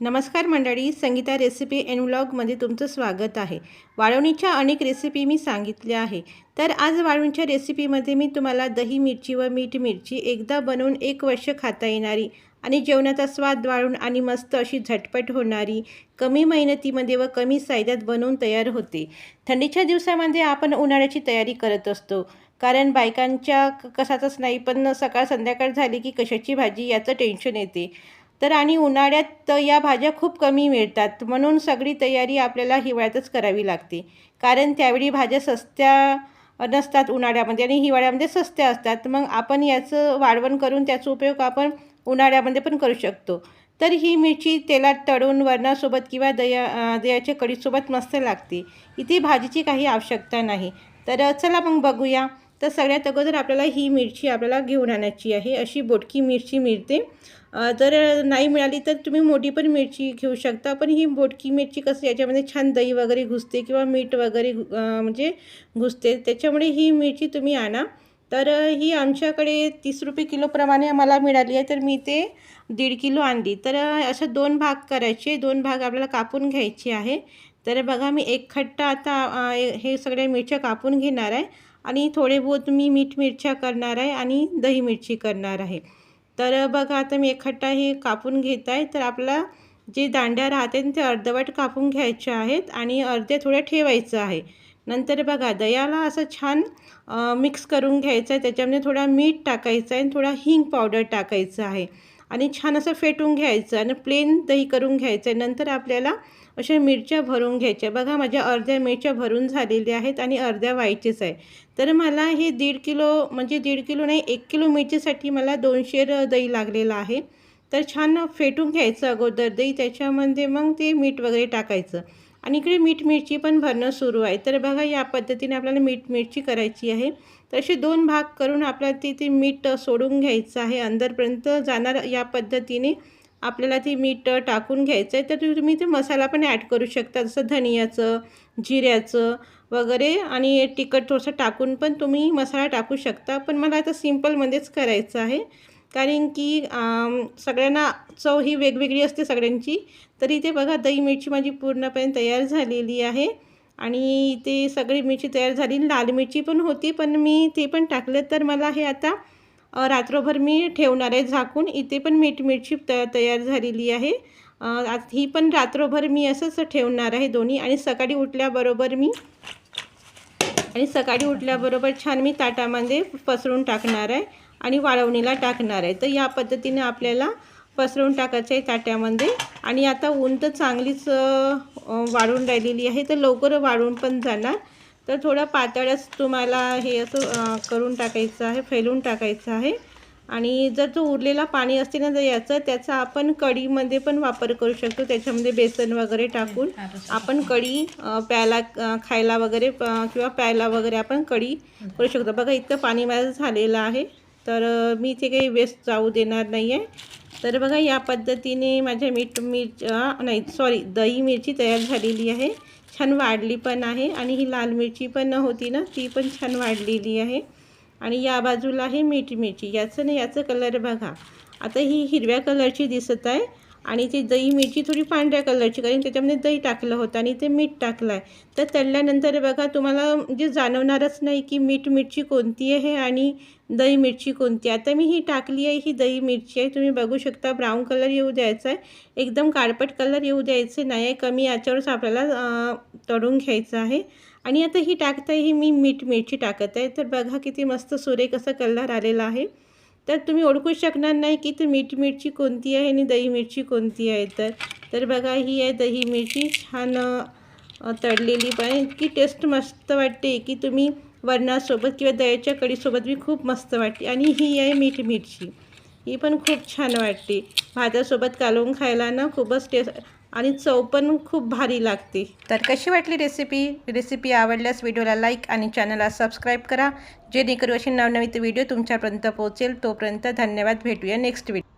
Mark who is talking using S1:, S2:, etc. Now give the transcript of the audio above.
S1: नमस्कार मंडळी Sangeeta recipe N व्लॉगमध्ये तुमचं स्वागत आहे. वाळवणीच्या अनेक रेसिपी मी सांगितल्या आहे. तर आज वाळवणीच्या रेसिपीमध्ये मी तुम्हाला दही मिरची व मीठ मिरची एकदा बनवून एक वर्ष खाता येणारी आणि जेवणाचा स्वाद वाळून आणि मस्त अशी झटपट होणारी कमी मेहनतीमध्ये व कमी सायद्यात बनवून तयार होते. थंडीच्या दिवसामध्ये आपण उन्हाळ्याची तयारी करत असतो. कारण बायकांच्या क- कशाचंच नाही पण सकाळ संध्याकाळ झाली की कशाची भाजी याचं टेन्शन येते. तर आणि उन्हाळ्यात तर या भाज्या खूप कमी मिळतात. म्हणून सगळी तयारी आपल्याला हिवाळ्यातच करावी लागते. कारण त्यावेळी भाज्या सस्त्या नसतात उन्हाळ्यामध्ये आणि हिवाळ्यामध्ये सस्त्या असतात. मग आपण याचं वाढवण करून त्याचा उपयोग आपण उन्हाळ्यामध्ये पण करू शकतो. तर ही मिरची तेलात तळून वरणासोबत किंवा दया दह्याच्या कढीसोबत मस्त लागते. इथे भाजीची काही आवश्यकता नाही. तर चला मग बघूया. तर सगळ्यात अगोदर आपल्याला ही मिरची आपल्याला घेऊन आणायची आहे. अशी बोटकी मिरची मिळते. जर नाही मिळाली तर तुम्ही मोठी पण मिरची घेऊ शकता. पण ही बोटकी मिरची कसं याच्यामध्ये छान दही वगैरे घुसते किंवा मीठ वगैरे घु- म्हणजे घुसते. त्याच्यामुळे ही मिरची तुम्ही आणा. तर ही आमच्याकडे तीस रुपये किलोप्रमाणे मला मिळाली आहे. तर मी ते दीड किलो आणली. तर अशा दोन भाग करायचे. दोन भाग आपल्याला कापून घ्यायचे आहे. तर बघा मी एक खट्टा आता हे सगळ्या मिरच्या कापून घेणार आहे. आणि थोडे बहुत मी मीठ मिरच्या करणार आहे आणि दही मिरची करणार आहे. तर बघा आता मी एक हे कापून घेत आहे तर आपला जे दांड्या राहते ते अर्धवट कापून घ्यायच्या आहेत आणि अर्धे थोडं ठेवायचं आहे. नंतर बघा दह्याला असं छान मिक्स करून घ्यायचं आहे. त्याच्यामध्ये थोडा मीठ टाकायचं आहे आणि थोडा हिंग पावडर टाकायचं आहे. आणि छान असं फेटून घ्यायचं आणि प्लेन दही करून घ्यायचं. आहे नंतर आपल्याला अशा मिरच्या भरून घ्यायच्या. बघा माझ्या अर्ध्या मिरच्या भरून झालेल्या आहेत आणि अर्ध्या व्हायचेच आहे तर मला हे दीड किलो म्हणजे दीड किलो नाही एक किलो मिरचीसाठी मला दोनशे दही लागलेलं आहे. तर छान फेटून घ्यायचं अगोदर दही त्याच्यामध्ये मग ते मीठ वगैरे टाकायचं. आणि इकडे मीठ मिरची पण भरणं सुरू आहे. तर बघा या पद्धतीने आपल्याला मीठ मिरची करायची आहे. तर असे दोन भाग करून आपल्याला ते ते मीठ सोडून घ्यायचं आहे. अंदरपर्यंत जाणार या पद्धतीने आपल्याला ते मीठ टाकून घ्यायचं आहे. तर तुम्ही ते मसाला पण ॲड करू शकता. जसं धनियाचं जिऱ्याचं वगैरे आणि तिखट थोडंसं टाकून पण तुम्ही मसाला टाकू शकता. पण मला आता सिम्पलमध्येच करायचं आहे. कारण की सगळ्यांना चव ही वेगवेगळी असते सगळ्यांची. तर इथे बघा दही मिरची माझी पूर्णपणे तयार झालेली आहे. आणि इथे सगळी मिरची तयार झाली. लाल मिरची पण होती पण मी ते पण टाकलं. तर मला हे आता रात्रभर मी ठेवणार आहे झाकून. इथे पण मीठ मिरची त तयार झालेली आहे. ही पण रात्रभर मी असंच ठेवणार आहे दोन्ही. आणि सकाळी उठल्याबरोबर मी आणि सकाळी उठल्याबरोबर छान मी ताटामध्ये पसरून टाकणार आहे. आणि वाळवणीला टाकणार आहे. तर या पद्धतीने आपल्याला पसरून टाकायचं आहे ताट्यामध्ये. आणि आता ऊन तर चांगलीच वाळून वाढून राहिलेली आहे. तर लवकर वाढून पण जाणार. तर थोडं पातळच तुम्हाला हे असं करून टाकायचं आहे फैलून टाकायचं आहे. आणि जर तो उरलेला पाणी असते ना जर याचं त्याचा आपण कढीमध्ये पण वापर करू शकतो. त्याच्यामध्ये बेसन वगैरे टाकून आपण कढी प्यायला खायला वगैरे किंवा प्यायला वगैरे आपण कढी करू शकतो. बघा इतकं पाणी माझं झालेलं आहे. तर मी ते काही वेस्ट जाऊ देणार नाही आहे तर बघा या पद्धतीने माझ्या मीठ मिरच नाही सॉरी दही मिरची तयार झालेली आहे. छान वाढली पण आहे आणि ही लाल मिरची पण होती ना ती पण छान वाढलेली आहे. आणि या बाजूला आहे मीठ मिरची. याचं ना याचं कलर बघा. आता ही हिरव्या कलरची दिसत आहे. आणि ती दही मिरची थोडी पांढऱ्या कलरची कारण त्याच्यामध्ये दही टाकलं होतं आणि ते मीठ टाकलं आहे तर तळल्यानंतर बघा तुम्हाला म्हणजे जाणवणारच नाही की मीठ मिरची कोणती आहे आणि दही मिरची कोणती आहे. आता मी ही टाकली आहे ही दही मिरची आहे. तुम्ही बघू शकता ब्राऊन कलर येऊ द्यायचा आहे एकदम काळपट कलर येऊ द्यायचे नाही आहे कमी याच्यावरच आपल्याला तळून घ्यायचं आहे. आणि आता ही टाकता ही मी मीठ मिरची टाकत आहे. तर बघा किती मस्त सुरेख असा कलर आलेला आहे. तर तुम्ही ओळखू शकणार नाही की ती मीठ मिरची कोणती आहे आणि दही मिरची कोणती आहे तर. तर बघा ही आहे दही मिरची छान तळलेली पण इतकी टेस्ट मस्त वाटते की तुम्ही वरणासोबत किंवा दह्याच्या कढीसोबत बी खूप मस्त वाटते. आणि ही आहे मीठ मिरची. ही पण खूप छान वाटते. भातासोबत कालवून खायला ना खूपच टेस्ट आणि चव पण खूप भारी लागते. तर कशी वाटली रेसिपी रेसिपी आवडल्यास व्हिडिओला लाईक आणि चॅनलला सबस्क्राईब करा. जेणेकरून अशी नवनवीन व्हिडिओ तुमच्यापर्यंत पोहोचेल. तोपर्यंत धन्यवाद. भेटूया नेक्स्ट व्हिडिओ